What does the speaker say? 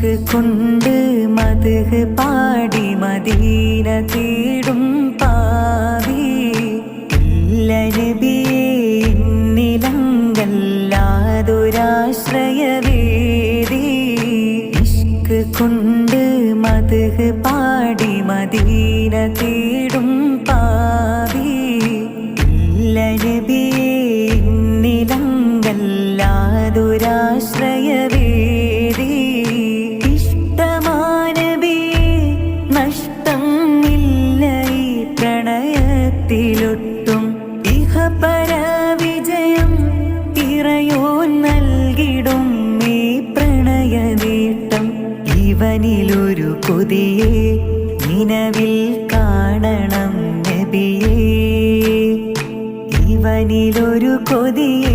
ഇഷ്ക് കൊണ്ട് മധുഹ് പാടി മദീന തേടും പാവി. ഇല്ല നബിയേ എന്നിലങ്കല്ലാതൊരാശ്രയവേദി ഇഷ്ക് കൊണ്ട് മധുഹ് പാടി മദീന തേടും പാവി. ഇല്ല നബിയേ ഇവനിലൊരു കൊതിയെ നിലവിൽ കാണണം നബിയേ. ഇവനിലൊരു കൊതിയേ